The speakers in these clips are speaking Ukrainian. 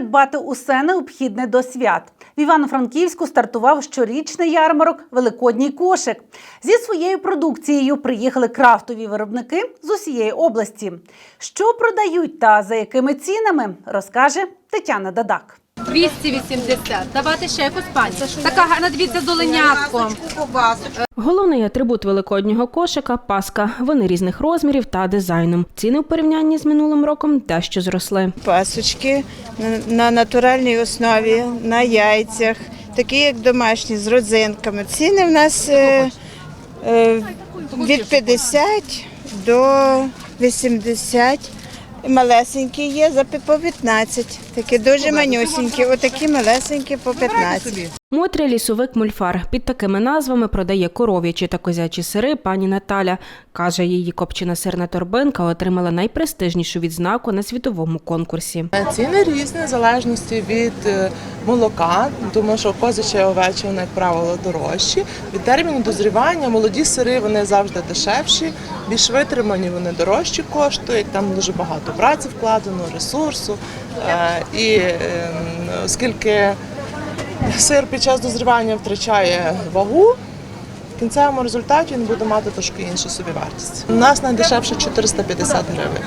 придбати усе необхідне до свят. В Івано-Франківську стартував щорічний ярмарок Великодній кошик. Зі своєю продукцією приїхали крафтові виробники з усієї області. Що продають та за якими цінами, розкаже Тетяна Дадак. 280. Давати ще якусь пані. Така гарна, дивіться, з оленятком. Головний атрибут великоднього кошика паска. Вони різних розмірів та дизайном. Ціни в порівнянні з минулим роком дещо зросли. пасочки на- на натуральній основі, на яйцях, такі як домашні з родзинками. Ціни в нас е, е, від 50 до 80. Малесенькі є за по 15. Такі дуже манюсінькі, отакі малесенькі по 15. Мотря лісовик мульфар під такими назвами продає коров'ячі та козячі сири пані Наталя. Каже, її копчена сирна торбинка отримала найпрестижнішу відзнаку на світовому конкурсі. Ціни різні в залежності від е, молока, тому що козяче і овече, вони, як правило, дорожчі. Від терміну дозрівання молоді сири вони завжди дешевші, більш витримані вони дорожчі коштують. Там дуже багато праці вкладено, ресурсу. Е, І е, оскільки сир під час дозрівання втрачає вагу, в кінцевому результаті він буде мати трошки іншу собівартість. У нас найдешевше 450 гривень.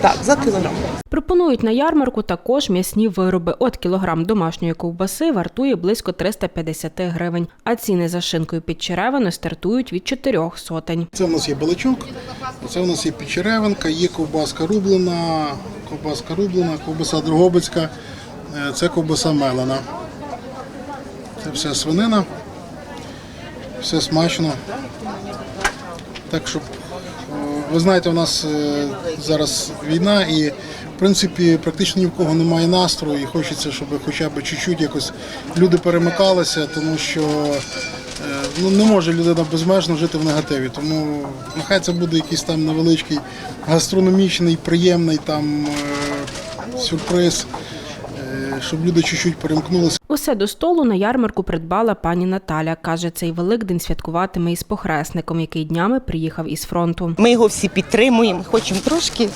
Так, за кілограм. Пропонують на ярмарку також м'ясні вироби. От кілограм домашньої ковбаси вартує близько 350 гривень, а ціни за шинкою під черевину стартують від 4 сотень. Це в нас є балачок, це в нас є печеревинка, є ковбаска рублена, ковбаска рублена, ковбаса дрогобицька, це ковбаса мелена. Це все свинина, все смачно. Так що, е, ви знаєте, у нас е, зараз війна і в принципі практично ні в кого немає настрою і хочеться, щоб хоча б чуть-чуть якось люди перемикалися, тому що е, ну, не може людина безмежно жити в негативі. Тому нехай це буде якийсь там невеличкий гастрономічний, приємний там е, сюрприз, е, щоб люди чуть-чуть перемкнулися. Усе до столу на ярмарку придбала пані Наталя. Каже, цей великдень святкуватиме із похресником, який днями приїхав із фронту. Ми його всі підтримуємо, хочемо трошки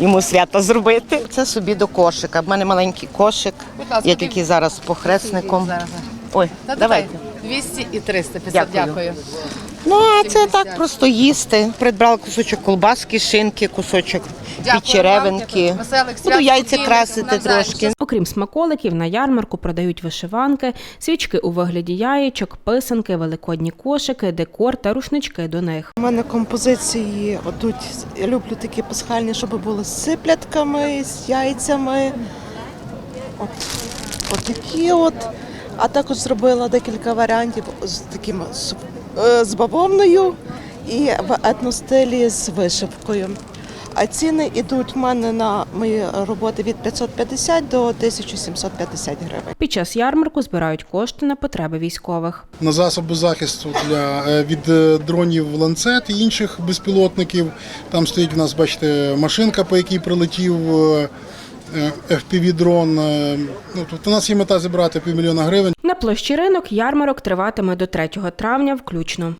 йому свято зробити. Це собі до кошика. В мене маленький кошик. Я тільки зараз з похресником. Ой, давайте. 200 і 350. Дякую. Дякую. Ну а це так просто їсти. Придбала кусочок колбаски, шинки, кусочок свят, Буду яйця красити трошки. Окрім смаколиків, на ярмарку продають вишиванки, свічки у вигляді яєчок, писанки, великодні кошики, декор та рушнички до них. У мене композиції отут. Я люблю такі пасхальні, щоб були з сиплятками, з яйцями. От, от такі от. А також зробила декілька варіантів з таким з, е, бавовною і в етностилі з вишивкою. А ціни йдуть в мене на мої роботи від 550 до 1750 гривень. Під час ярмарку збирають кошти на потреби військових. на засоби захисту для е, від е, дронів ланцет і інших безпілотників. Там стоїть в нас, бачите, машинка, по якій прилетів FPV-дрон. Е, Ну, тобто у нас є мета зібрати півмільйона гривень. На площі ринок ярмарок триватиме до 3 травня включно.